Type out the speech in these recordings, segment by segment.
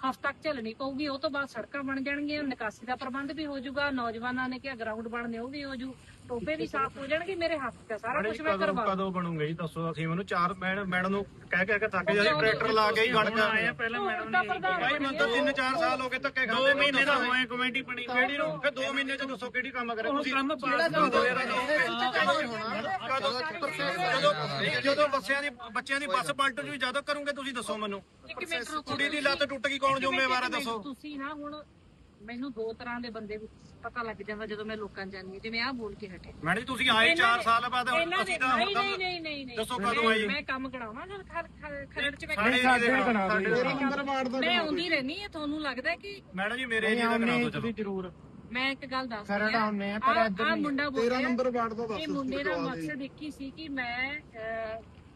ਹਫ਼ਤਾ ਤੱਕ ਝੱਲਣੀ ਪਊਗੀ ਉਹ ਤੋਂ ਬਾਅਦ ਸੜਕਾਂ ਬਣ ਜਾਣਗੀਆਂ ਨਿਕਾਸੀ ਦਾ ਪ੍ਰਬੰਧ ਵੀ ਹੋ ਜਾਊਗਾ ਨੌਜਵਾਨਾਂ ਨੇ ਕਿਹਾ ਗਰਾਊਂਡ ਬਣਨੇ ਉਹ ਵੀ ਹੋ ਜੂ ਟੋਪੇ ਵੀ ਸਾਫ਼ ਹੋ ਜਾਣਗੇ ਮੇਰੇ ਹੱਥ ਤੇ ਸਾਰਾ ਕੁਝ ਮੈਂ ਕਦੋਂ ਕਰਵਾ ਕਦੋਂ ਬਣੂਗੇ ਜੀ ਦੱਸੋ ਅਸੀਂ ਮੈਨੂੰ ਚਾਰ ਮੈਡਮ ਮੈਡਮ ਨੂੰ ਕਹਿ ਕਹਿ ਕੇ ਥੱਕ ਜਾ ਟਰੈਕਟਰ ਲਾ ਕੇ ਹੀ ਗੜਕਾ ਆਏ ਪਹਿਲਾਂ ਮੈਡਮ ਨੇ ਭਾਈ ਮੈਨੂੰ ਤਾਂ 3-4 ਸਾਲ ਹੋ ਗਏ ਧੱਕੇ ਖਾਂਦੇ 2 ਮਹੀਨੇ ਦਾ ਹੋਏ ਕਮੇਟੀ ਬਣੀ ਕਿਹੜੀ ਨੂੰ? ਫਿਰ 2 ਮਹੀਨੇ ਚ ਦੱਸੋ ਕਿਹੜੀ ਕੰਮ ਕਰੇ। ਤੁਸੀਂ ਕੰਮ ਜਦੋਂ ਜਦੋਂ ਬੱਸਿਆਂ ਦੀ ਬੱਚਿਆਂ ਦੀ ਬੱਸ ਪਲਟ ਜੂ ਜਦੋਂ ਕਰੋਗੇ ਤੁਸੀਂ ਦੱਸੋ ਮੈਨੂੰ। ਕੁੜੀ ਦੀ ਲੱਤ ਟੁੱਟ ਗਈ ਕੌਣ ਜ਼ਿੰਮੇਵਾਰ ਹੈ ਦੱਸੋ? ਤੁਸੀਂ ਨਾ ਹੁਣ ਮੈਨੂੰ ਦੋ ਤਰ੍ਹਾਂ ਦੇ ਬੰਦੇ ਪਤਾ ਲੱਗ ਜਾਂਦਾ ਜਦੋਂ ਮੈਂ ਲੋਕਾਂ ਹਾਂ। ਜਿਵੇਂ ਆਹ ਬੋਲ ਕੇ ਹਟੇ। ਮੈਡਮ ਜੀ ਤੁਸੀਂ ਆਏ 4 ਸਾਲ ਬਾਅਦ ਹੁਣ ਅਸੀਂ ਤਾਂ ਨਹੀਂ ਨਹੀਂ ਨਹੀਂ ਨਹੀਂ ਨਹੀਂ। ਦੱਸੋ ਕਦੋਂ ਆਏ? ਮੈਂ ਕੰਮ ਕਰਾਵਾਂ ਨਾ ਖਰ- ਖਰ- ਖਰੜ 'ਚ ਮੈਂ ਸਾਡੇ ਏਰੀਏ ਦੇ ਕਰਾ ਦਿਓ। ਤੇਰਾ ਨੰਬਰ ਵਾਰਡ ਦਾ ਮੈਂ ਆਉਂਦੀ ਰਹਿਣੀ ਹੈ ਤੁਹਾਨੂੰ ਲੱਗਦਾ ਕਿ ਮੈਡਮ ਜੀ ਮੇਰੇ ਏਰੀਏ ਦਾ ਕਰਾ ਦਿਓ ਚਲੋ। ਜ਼ਰੂਰ। ਮੈਂ ਇੱਕ ਗੱਲ ਦੱਸ ਖਰੜ ਆਉਂਦੇ ਆ, ਪਰ ਇੱਧਰ ਆ ਨਹੀਂ। ਮੁੰਡਾ ਬੋਲ ਤੇਰਾ ਰਿਹਾ ਨੰਬਰ ਵਾਰਡ ਦਾ ਦੱਸ ਇਹ ਮੁੰਡੇ ਦਾ ਮਕਸਦ ਇੱਕ ਹੀ ਸੀ ਕਿ ਮੈਂ ਅਹ,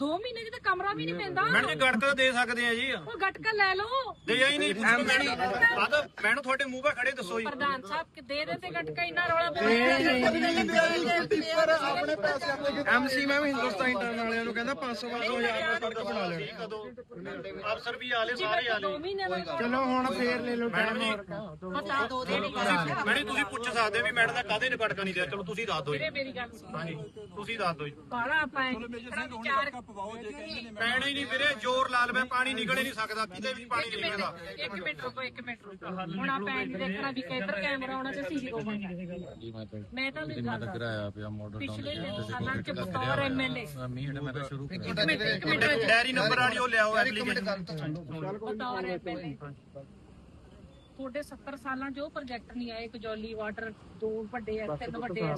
2 ਮਹੀਨੇ 'ਚ ਤਾਂ ਕਮਰਾ ਵੀ ਨਹੀਂ ਪੈਂਦਾ ਮੈਡਮ ਜੀ ਗੜਕਾ ਤਾਂ ਦੇ ਸਕਦੇ ਆ ਜੀ ਉਹ ਗਟਕਾ ਲੈ ਲਓ ਦਿਆ ਹੀ ਨਹੀਂ ਮੈਡਮ ਆ ਤਾਂ ਮੈਨੂੰ ਤੁਹਾਡੇ ਮੂੰਹ 'ਤੇ ਖੜੇ ਦੱਸੋ ਜੀ ਪ੍ਰਧਾਨ ਸਾਹਿਬ ਕਿ ਦੇ ਦੇ ਤੇ ਗਟਕਾ ਇੰਨਾ ਰੌਲਾ ਟਿੱਪਰ ਆਪਣੇ ਪੈਸੇ ਆਪਣੇ ਐਮਸੀ ਮੈਂ ਵੀ ਹਿੰਦੁਸਤਾਨ ਇੰਟਰਨ ਵਾਲਿਆਂ ਨੂੰ ਕਹਿੰਦਾ 500 500 ਹਜ਼ਾਰ ਦਾ ਸੜਕ ਬਣਾ ਲੈਣੀ ਕਦੋਂ ਅਫਸਰ ਵੀ ਆਲੇ ਸਾਰੇ ਆਲੇ 2 ਮਹੀਨੇ ਦਾ ਚਲੋ ਹੁਣ ਫੇਰ ਲੈ ਲਓ ਮੈਡਮ ਜੀ ਪਤਾ ਦੋ ਦੇ ਨਹੀਂ ਮੈਡਮ ਤੁਸੀਂ ਪੁੱਛ ਸਕਦੇ ਵੀ ਮੈਡਮ ਦਾ ਕਾਹਦੇ ਨੇ ਗੜਕਾ ਨਹੀਂ ਦਿਆ ਚਲੋ ਤੁਸੀਂ ਦੱਸ ਦਿਓ ਜੀ ਮੇਰੀ ਗੱਲ ਸੁਣ ਹਾਂਜੀ ਤੁਸੀਂ ਦੱਸ ਦਿਓ ਜੀ ਬਾਲਾ ਆਪਾਂ ਵਿਚਾਰ ਪੈਣਾ ਹੀ ਨਹੀਂ ਵੀਰੇ ਜ਼ੋਰ ਲਾ ਲਵੇ ਪਾਣੀ ਨਿਕਲ ਹੀ ਨਹੀਂ ਸਕਦਾ ਕਿਤੇ ਵੀ ਪਾਣੀ ਨਹੀਂ ਨਿਕਲਦਾ। ਇੱਕ ਮਿੰਟ ਰੁਕੋ ਇੱਕ ਮਿੰਟ ਰੁਕੋ। ਹੁਣ ਆਪਾਂ ਇਹ ਨੀ ਦੇਖਣਾ ਵੀ ਕਿੱਧਰ ਕੈਮਰਾ ਆਉਣਾ ਤੇ ਸੀਸੀ ਕੋ ਮੈਂ ਤਾਂ ਨਹੀਂ ਗੱਲ ਕਰਾਇਆ ਪਿਆ ਮਾਡਲ ਪਿਛਲੇ ਸਾਲਾਂ ਚ ਬਤੌਰ ਐਮਐਲਏ ਮੀਂਹ ਮੈਂ ਤਾਂ ਸ਼ੁਰੂ ਕੀਤਾ ਇੱਕ ਮਿੰਟ ਇੱਕ ਮਿੰਟ ਡੈਰੀ ਨੰਬਰ ਵਾਲੀ ਉਹ ਲਿਆਓ ਐਪਲੀਕੇਸ਼ਨ। ਬਤੌਰ ਐਮਐਲਏ ਤੁਹਾਡੇ 70 ਸਾਲਾਂ ਉਹ ਪ੍ਰੋਜੈਕਟ ਨਹੀਂ ਆਏ ਕਜੌਲੀ ਵਾਟਰ ਦੋ ਵੱਡੇ ਐ ਤਿੰਨ ਵੱਡੇ ਐ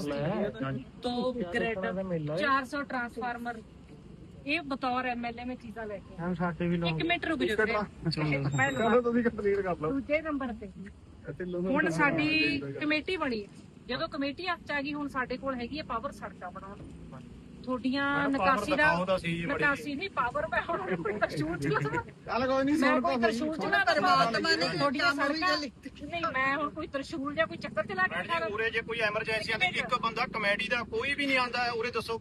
ਦੋ ਗ੍ਰਿਡ 400 ਟਰਾਂਸਫਾਰਮਰ ਇਹ ਬਤੌਰ ਐਮਐਲਏ ਮੈਂ ਚੀਜ਼ਾਂ ਲੈ ਕੇ ਆਈ। ਹਮ ਸਾਡੇ ਵੀ ਇੱਕ ਮਿੰਟ ਰੁਕ ਜਾਓ ਵੀਰੇ। ਚਲੋ ਤੁਸੀਂ ਕੰਪਲੀਟ ਕਰ ਲਓ। ਦੂਜੇ ਨੰਬਰ ਤੇ। ਹੁਣ ਸਾਡੀ ਕਮੇਟੀ ਬਣੀ ਹੈ। ਜਦੋਂ ਕਮੇਟੀ ਹੱਥ 'ਚ ਆ ਗਈ ਹੁਣ ਸਾਡੇ ਕੋਲ ਹੈਗੀ ਹੈ ਪਾਵਰ ਸੜਕਾਂ ਬਣਾਉਣ। ਨੂੰ। ਤੁਹਾਡੀਆਂ ਨਿਕਾਸੀ ਦਾ। ਨਿਕਾਸੀ ਨਹੀਂ ਪਾਵਰ ਮੈਂ ਹੁਣ ਕੋਈ ਤਰਸ਼ੂਲ ਚਲਾਵਾਂ ਚੱਲ। ਕੋਈ ਨਹੀਂ ਮੈਂ ਸੁਣ ਕੋਈ ਤਰਸ਼ੂਲ ਚਲਾ ਪਰਮਾਤਮਾ ਨੇ ਤੁਹਾਡੀਆਂ ਸੜਕਾਂ ਨਹੀਂ ਮੈਂ ਹੁਣ ਕੋਈ ਤਰਸ਼ੂਲ ਜਾਂ ਕੋਈ ਚੱਕਰ ਚਲਾ ਕੇ ਮੈਡਮ ਜੀ ਉਰੇ ਜੇ ਕੋਈ ਐਮਰਜੈਂਸੀ ਆਂਦੀ ਇੱਕ ਬੰਦਾ ਕਮੇਡੀ ਦਾ ਕੋਈ ਵੀ ਨਹੀਂ ਆਂਦਾ ਉਰੇ ਦੱਸੋ।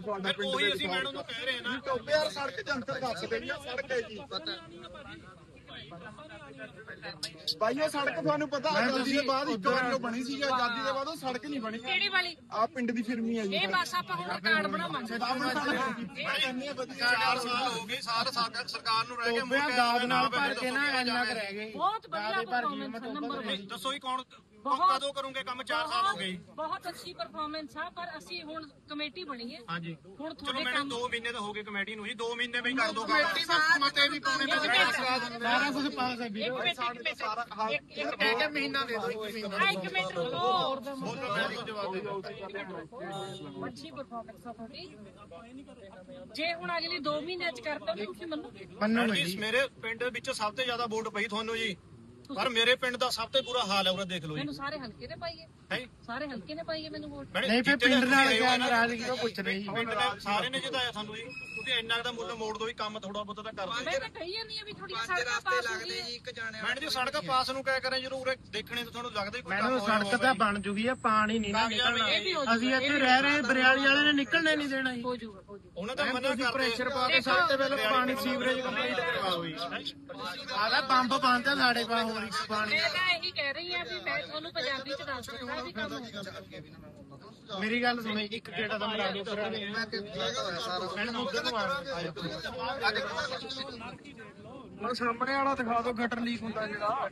ਤੁਹਾਡਾ ਫਿਰ ਪਿੰਡ ਉਹੀ ਅਸੀਂ ਮੈਡਮ ਨੂੰ ਕਹਿ ਰਹੇ ਹਾਂ ਨਾ। ਟੋਬੇ ਯਾਰ ਸੜਕ ਜੰਤਰ ਦੱਸ ਦੇਣੀ ਆ ਸੜਕ ਹੈ ਜੀ ਭਾਈ ਉਹ ਸੜਕ ਤੁਹਾਨੂੰ ਪਤਾ ਆਜ਼ਾਦੀ ਦੇ ਬਾਅਦ ਇੱਕ ਵਾਰ ਜੋ ਬਣੀ ਸੀ ਆਜ਼ਾਦੀ ਦੇ ਬਾਅਦ ਉਹ ਸੜਕ ਨਹੀਂ ਬਣੀ। ਕਿਹੜੀ ਵਾਲੀ? ਆ ਪਿੰਡ ਦੀ ਫਿਰਮੀ ਹੈ ਜੀ। ਇਹ ਬਸ ਆਪਾਂ ਹੁਣ ਕਾਰਡ ਬਣਾਵਾਂਗੇ। ਚਾਰ ਸਾਲ ਹੋ ਗਏ ਸਾਲ ਸਾਡਾ ਸਰਕਾਰ ਨੂੰ ਰਹਿ ਗਏ ਟੋਬਿਆਂ ਦਾਦ ਨਾਲ ਭਰ ਕੇ ਨਾ ਇੰਨਾ ਕੁ ਰਹਿ ਗਏ। ਬਹੁਤ ਵਧੀਆ ਪਰਫਾਰਮੈਂਸ ਨੰਬਰ ਦੱਸੋ ਹੀ ਕੌਣ ਬਹੁਤ- ਕਦੋਂ ਕਰੋਗੇ ਕੰਮ 4 ਸਾਲ ਹੋ ਗਏ ਜੀ। ਬਹੁਤ ਅੱਛੀ ਪਰਫਾਰਮੈਂਸ ਆ ਪਰ ਅਸੀਂ ਹੁਣ ਕਮੇਟੀ ਬਣੀ ਹੈ ਹਾਂਜੀ ਹੁਣ ਚਲੋ ਤੁਹਾਡੇ ਮੈਨੂੰ ਕੰਮ 2 ਮਹੀਨੇ ਤਾਂ ਹੋ ਗਏ ਕਮੇਟੀ ਨੂੰ ਜੀ 2 ਮਹੀਨੇ ਵਿੱਚ ਕਰ ਦੋ ਕੰਮ ਮਤੇ ਵੀ ਪਾਉਣੇ ਸਾਰਾ ਕੁਝ ਪਾਸ ਹੈ ਵੀਰੇ ਇੱਕ ਮਿੰਟ ਇੱਕ ਮਿੰਟ ਇੱਕ ਇੱਕ ਕਹਿ ਕੇ ਮਹੀਨਾ ਦੇ ਦਿਓ ਇੱਕ ਮਹੀਨਾ ਆ, ਇੱਕ ਮਿੰਟ ਰੁਕੋ ਜਵਾਬ ਦੇ ਦਿਓ ਅੱਛੀ ਪਰਫਾਰਮੈਂਸ ਆ ਤੁਹਾਡੀ ਜੇ ਹੁਣ ਅਗਲੇ 2 ਮਹੀਨਿਆਂ ਚ ਕਰਤਾ ਤਾਂ ਤੁਸੀਂ ਮੰਨੋਗੇ ਮੰਨੋ ਮੈਡਮ ਜੀ ਮੇਰੇ ਪਿੰਡ ਵਿੱਚ ਸਭ ਤੋਂ ਜ਼ਿਆਦਾ ਵੋਟ ਪਈ ਤੁਹਾਨੂੰ ਜੀ ਪਰ ਮੇਰੇ ਪਿੰਡ ਦਾ ਸਭ ਤੋਂ ਬੁਰਾ ਹਾਲ ਹੈ ਉਹਦਾ ਦੇਖ ਲਓ ਜੀ। ਮੈਨੂੰ ਸਾਰੇ ਹਲਕੇ ਨੇ ਪਾਈਏ ਹੈ। ਸਾਰੇ ਹਲਕੇ ਨੇ ਪਾਈਏ ਮੈਨੂੰ ਵੋਟ। ਮੈਡਮ, ਨਹੀਂ ਫਿਰ ਜਿੱਤੇ ਪਿੰਡ ਨਾਲ ਤੁਸੀਂ ਰਹੇ ਹੋ ਨਾ। ਨਾਰਾਜ਼ਗੀ ਉਹ ਪੁੱਛ ਰਹੀ ਪਿੰਡ ਨੇ ਸਾਰੇ ਨੇ ਜਿਤਾਇਆ ਤੁਹਾਨੂੰ ਜੀ। ਤੁਸੀਂ ਇੰਨਾ ਕੁ ਦਾ ਮੁੱਲ ਮੋੜ ਦੋ ਵੀ ਕੰਮ ਥੋੜਾ ਬਹੁਤਾ ਤਾਂ ਕਰ ਦਿਓ ਮੈਂ ਤਾਂ ਕਹੀ ਜਾਂਦੀ ਆ ਵੀ ਥੋੜੀਆਂ ਸੜਕਾਂ ਪਾਸ ਹੋ ਗਈਆਂ ਮੈਡਮ ਜੀ ਸੜਕ ਪਾਸ ਨੂੰ ਕਹਿ ਕਰੇ ਜਦੋਂ ਉਰੇ ਦੇਖਣੇ ਤਾਂ ਤੁਹਾਨੂੰ ਲੱਗਦਾ ਹੀ ਕੋਈ ਮੈਨੂੰ ਕੰਮ ਹੋਇਆ ਸੜਕ ਤਾਂ ਬਣ ਜੂਗੀ ਆ ਪਾਣੀ ਨਹੀਂ ਨਾ ਕਾਗਜ਼ਾਂ ਵਿੱਚ ਇਹ ਵੀ ਹੋ ਨਿਕਲਣਾ ਅਸੀਂ ਇੱਥੇ ਰਹਿ ਰਹੇ ਬਰਿਆਲੀ ਵਾਲੇ ਨੇ ਨਿਕਲਣੇ ਨਹੀਂ ਦੇਣਾ ਜੀ। ਹੋ ਜਾਊਗਾ ਹੋ ਜਾਊਗਾ ਉਹਨਾਂ ਦਾ ਮਨਾ ਕਰਦੇ ਪ੍ਰੈਸ਼ਰ ਪਾ ਕੇ ਸਾਡੇ ਤੇ ਪਹਿਲਾਂ ਪਾਣੀ ਸੀਵਰੇਜ ਕੰਪਲੀਟ ਕਰਵਾਓ ਜੀ। ਆਦਾ ਪੰਪ ਬੰਦ ਆ ਸਾਡੇ ਪਾ ਹੋਰ ਇੱਕ ਪਾਣੀ। ਮੈਂ ਤਾਂ ਇਹੀ ਕਹਿ ਰਹੀ ਆ ਵੀ ਮੈਂ ਤੁਹਾਨੂੰ ਪੰਜਾਬੀ ਚ ਦੱਸ ਦਿੰਦਾ ਵੀ ਕੰਮ ਮੇਰੀ ਗੱਲ ਸੁਣੋ ਇੱਕ ਕਿਹੜਾ ਦਾ ਮਰਾ ਦਿਓ ਮੈਂ ਮੁੱਦੇ ਨੂੰ ਆ। ਮੈਂ ਸਾਹਮਣੇ ਵਾਲਾ ਦਿਖਾ ਦਿਓ ਗਟਰ ਲੀਕ ਹੁੰਦਾ ਜਿਹੜਾ।